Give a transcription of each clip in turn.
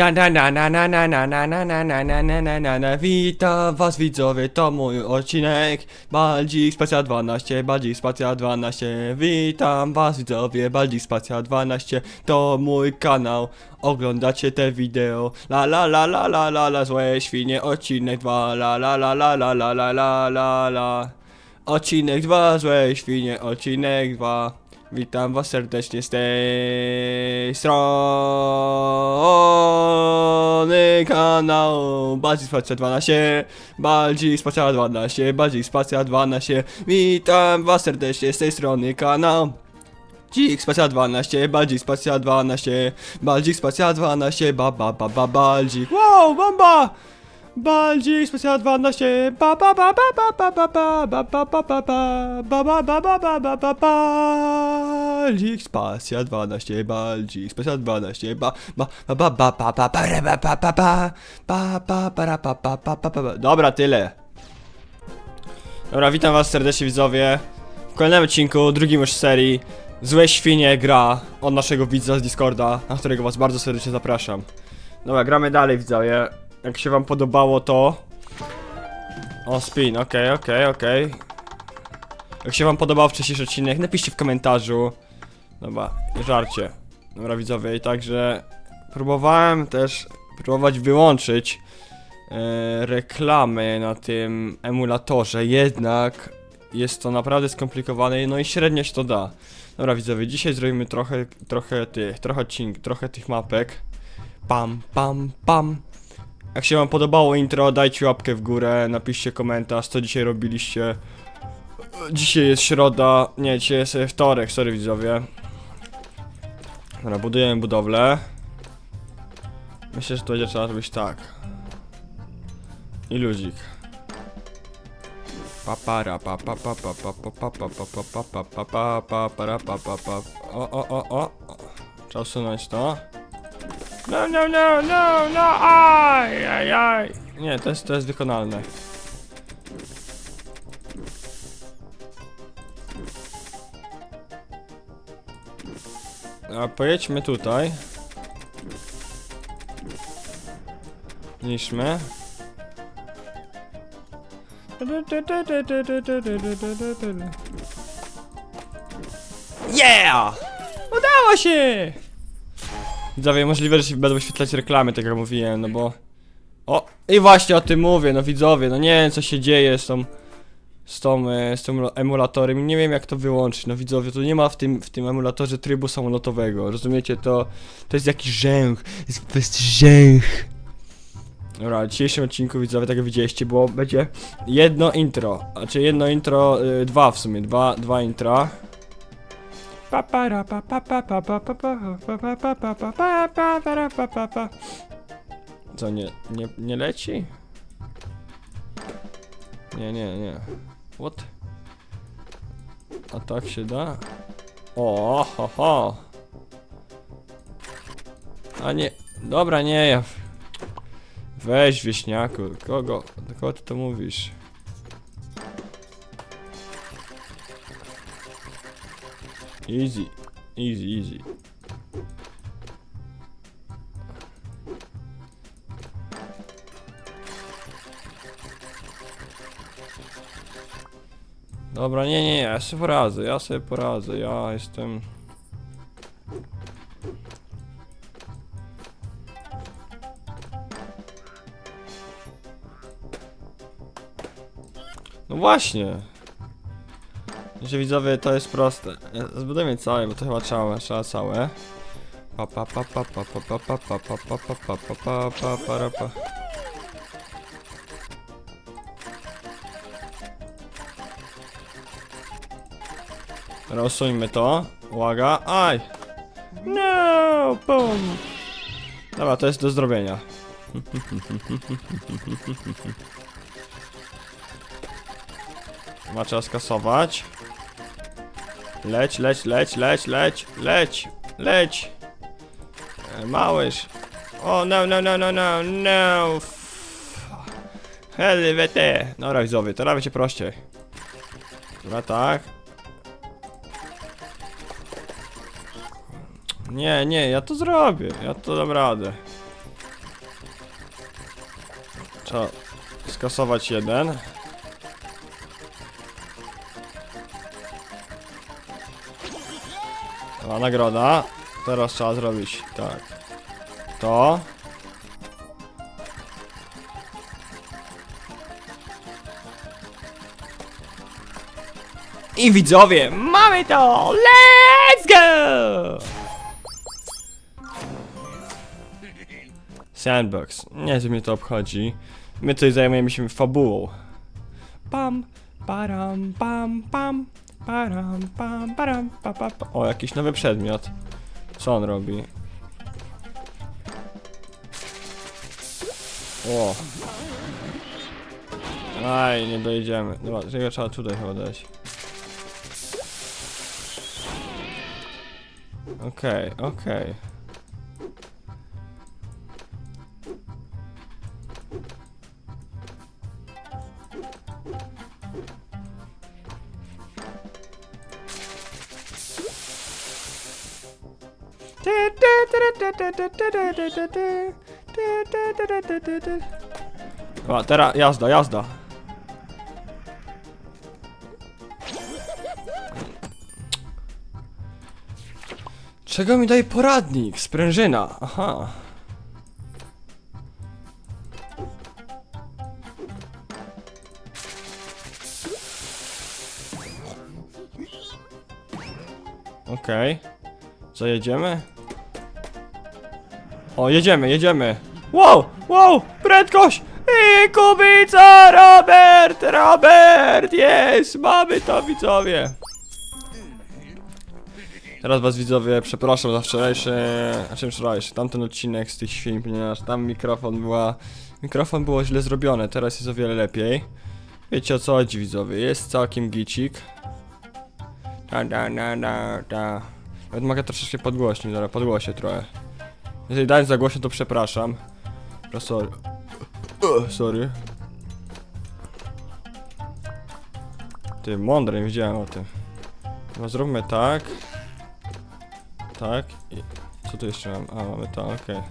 Na, na, na, na, na, na. Witam was widzowie, to mój odcinek Baldzik Spacja 12, Baldzik Spacja 12 Witam was widzowie, Baldzik Spacja 12 To mój kanał, oglądacie te wideo La la la la la la la, złe świnie, odcinek 2 La la la la la la la la la la Odcinek 2, złe świnie, odcinek 2 Witam was serdecznie z tej strony kanału. Baldzik Spacja 12 Baldzik Spacja 12 Baldzik Spacja 12 Witam was serdecznie z tej strony kanału. Dzik Spacja 12 Baldzik Spacja 12 Baldzik Spacja 12 Ba ba ba ba Baldzik Wow, bamba! Baldzik Spacja 12 Ba ba ba ba ba ba ba ba ba ba ba ba ba ba ba ba ba ba ba ba Baldzik Spacja 12 Baldzik Spacja 12 Ba ba ba ba ba ba ba ba ba ba ba ba ba ba ba ba ba ba ba ba Dobra, tyle. Dobra, witam was serdecznie widzowie w kolejnym odcinku, drugim już serii Złe Świnie gra od naszego widza z Discorda, na którego was bardzo serdecznie zapraszam. Dobra, gramy dalej widzowie. Jak się wam podobało to... O, spin, okej, okej, okej. Jak się wam podobał wcześniejszy odcinek, napiszcie w komentarzu. Dobra, żarcie. Dobra widzowie, i także próbowałem też próbować wyłączyć e, reklamy na tym emulatorze, jednak jest to naprawdę skomplikowane, no i średnio się to da. Dobra widzowie, dzisiaj zrobimy trochę, trochę tych, trochę odcink, trochę tych mapek. Pam, pam, pam. Jak się wam podobało intro, dajcie łapkę w górę, napiszcie komentarz, co dzisiaj robiliście. Dzisiaj jest środa, nie, dzisiaj jest e, wtorek, sorry widzowie. Dobra, budujemy budowlę. Myślę, że to będzie trzeba zrobić tak. I luzik. Papara pa pa pa pa pa pa pa pa pa pa pa pa pa pa para pa pa pa O o o o Trzeba usunąć to No no no no no aj aj aj Nie, to jest, to jest wykonalne A pojedźmy tutaj Niszmy Yeah! Udało się! Widzowie, możliwe, że się będą wyświetlać reklamy, tak jak mówiłem, no bo... O, i właśnie o tym mówię, no widzowie, no nie wiem co się dzieje z tą... Z tą, e, z tym emulatorem. Nie wiem jak to wyłączyć, no widzowie, to nie ma w tym, w tym emulatorze trybu samolotowego, rozumiecie, to... To jest jakiś rzęch, jest po. Dobra, w dzisiejszym odcinku widzowie, tak jak widzieliście, było, będzie jedno intro, znaczy jedno intro, y, dwa w sumie, dwa, dwa intra. Co, nie, nie, nie leci? Nie, nie, nie. What? A tak się da? O, ho, ho. A nie, dobra, nie, ja... Weź wieśniaku, kogo, kogo ty to mówisz? Easy, easy, easy. Dobra, nie, nie, ja sobie poradzę, ja sobie poradzę, ja jestem... No właśnie. Że widzowie, to jest proste. E, Zbudujemy całe, bo to chyba trzeba, trzeba całe. Pa pa pa pa pa pa pa pa pa pa pa pa pa pa pa pa pa. Teraz usuńmy to. Uwaga. Aj! No! Boom! Dobra, to jest do zrobienia. Ma trzeba skasować. Leć, leć, leć, leć, leć, leć, leć. E, Małyż. O, no, no, no, no, no, no. Helwete. Dobra, widzowie, to będzie prościej. Dobra, tak. Nie, nie, ja to zrobię. Ja to dam radę. Trzeba skasować jeden. A nagroda. Teraz trzeba zrobić tak. To. I widzowie, mamy to! Let's go! Sandbox. Nie, że mnie to obchodzi. My tutaj zajmujemy się fabułą. Pam, param, pam, pam, param, pam, param, pa, pa, pa. O, jakiś nowy przedmiot. Co on robi? O. Aj, nie dojedziemy. Dobra, tego trzeba tutaj chyba dać. Okej, okej. Dobra, teraz jazda, jazda. Czego mi daje poradnik? Sprężyna. Aha. Okej. Co jedziemy? O, jedziemy, jedziemy. Wow, wow, prędkość! I kubica, Robert, Robert, jest, mamy to widzowie. Teraz was widzowie przepraszam za wczorajszy, a czym wczorajszy, tamten odcinek z tych świn, ponieważ tam mikrofon była, mikrofon było źle zrobione, teraz jest o wiele lepiej. Wiecie o co chodzi widzowie, jest całkiem gicik. Da, da, da, da, da. Nawet mogę troszeczkę podgłośnić, dobra, podgłosie trochę. Jeżeli dałem za głośno, to przepraszam. Sorry. Sorry. Ty, mądry, nie wiedziałem o tym. No zróbmy tak. Tak. I co tu jeszcze mam? A, mamy to, okej.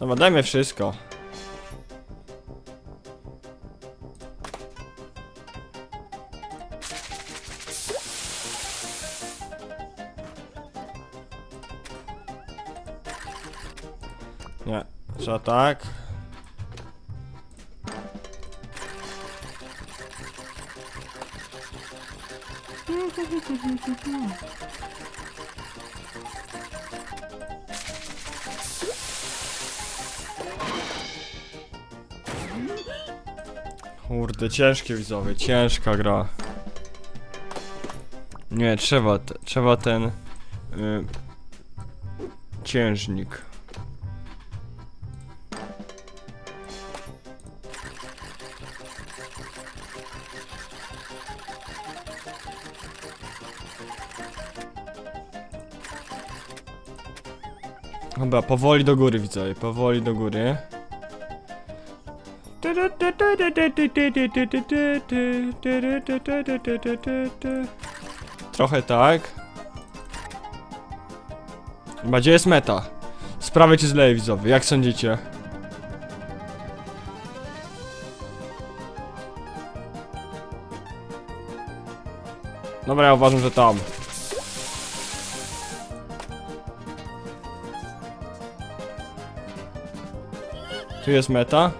Dobra, dajmy wszystko. Tak. Kurde, ciężkie widzowie, ciężka gra. Nie, trzeba, trzeba ten y, ciężnik. Dobra, powoli do góry widzowie, powoli do góry. Trochę tak. Chyba gdzie jest meta? Sprawy czy zleje widzowie, jak sądzicie? Dobra, ja uważam, że tam. Tu jest meta.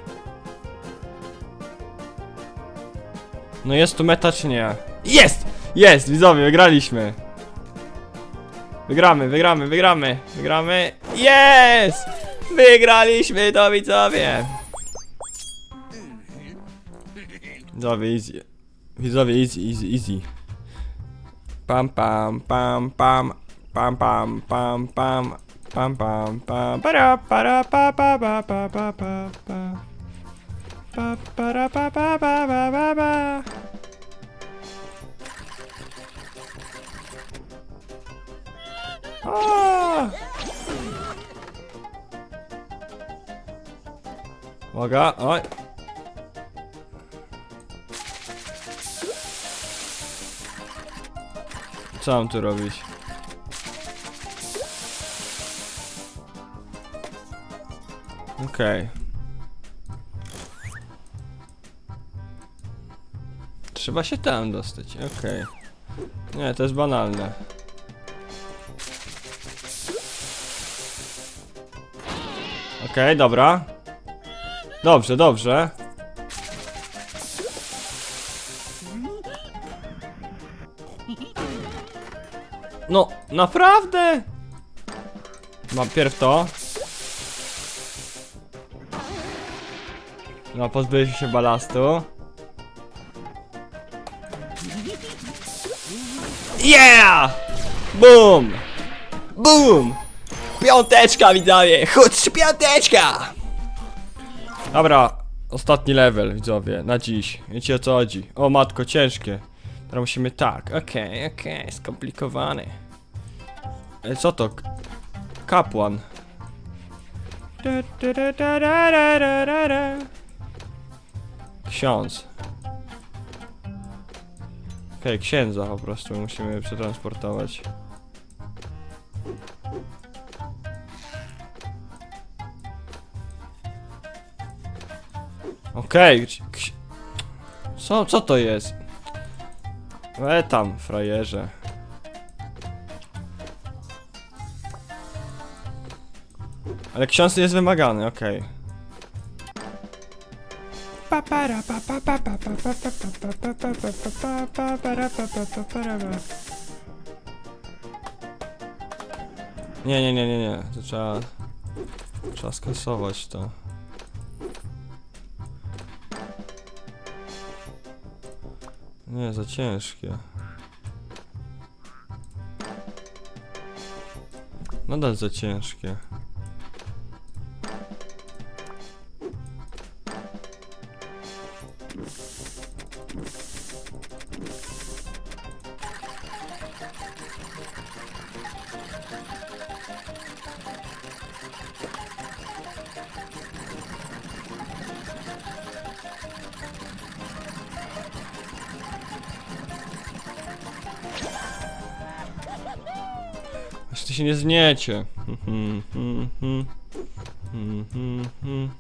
No jest tu meta czy nie? Jest! Jest! Widzowie, wygraliśmy! Wygramy, wygramy, wygramy, wygramy. Jest! Wygraliśmy to widzowie! Widzowie, easy. Widzowie, easy, easy, easy. Pam, pam, pam, pam, pam, pam, pam, pam, pam, pam, pam, para, para, pa, pa, pa, pa, pa, pa, pa. Pa, pa, pa, pa, pa, pa! Uwaga, oj. Co mam tu robić? Okej. trzeba się tam dostać, okej. Nie, to jest banalne. Okej, dobra. Dobrze, dobrze. No, naprawdę? Mam pierw to. No, pozbyliśmy się balastu. Yeah! Boom! Boom! Piąteczka, widzowie! Chudź, piąteczka! Dobra, ostatni level, widzowie, na dziś. Wiecie o co chodzi? O matko, ciężkie. Teraz musimy tak, okej, okej, skomplikowany. E, co to? Kapłan. Ksiądz. Okej, księdza po prostu musimy przetransportować. Okej, ksi- co, co to jest? E tam, frajerze. Ale ksiądz jest wymagany, okej. Nie, nie, nie, nie, nie. To trzeba... Trzeba skasować to. Nie, za ciężkie. Nadal za ciężkie. Się nie mhm.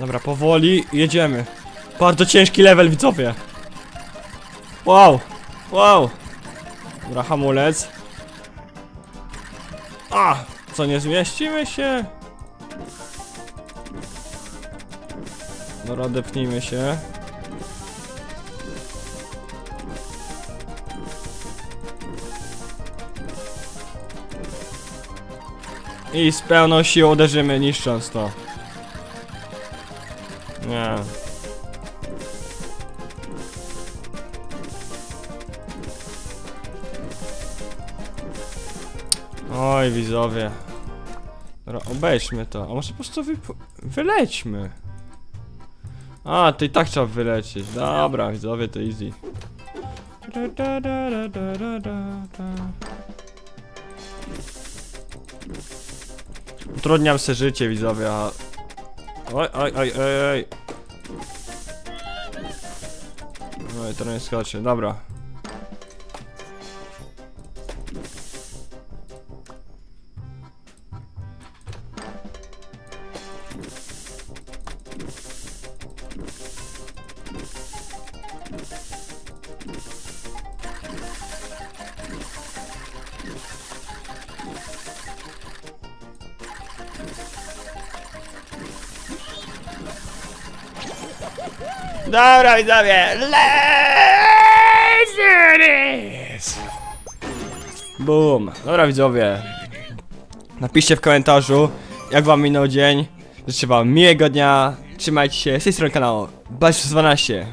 Dobra, powoli jedziemy. Bardzo ciężki level, widzowie. Wow, wow. Dobra, hamulec. A, co nie zmieścimy się? Dobra, odepnijmy się. I z pełną siłą uderzymy, niszcząc to. Nie. Oj, widzowie. Dobra, obejdźmy to. A może po prostu wy... wylećmy. A, to i tak trzeba wylecieć. Dobra, widzowie, to easy. Utrudniam sobie życie, widzowie, a... Oj, oj, oj, oj, oj. To nie skoczy, dobra. Dobra, widzowie, this! Boom. Dobra, widzowie. Napiszcie w komentarzu, jak wam minął dzień. Życzę wam miłego dnia. Trzymajcie się. Z tej strony kanału. Baś 12.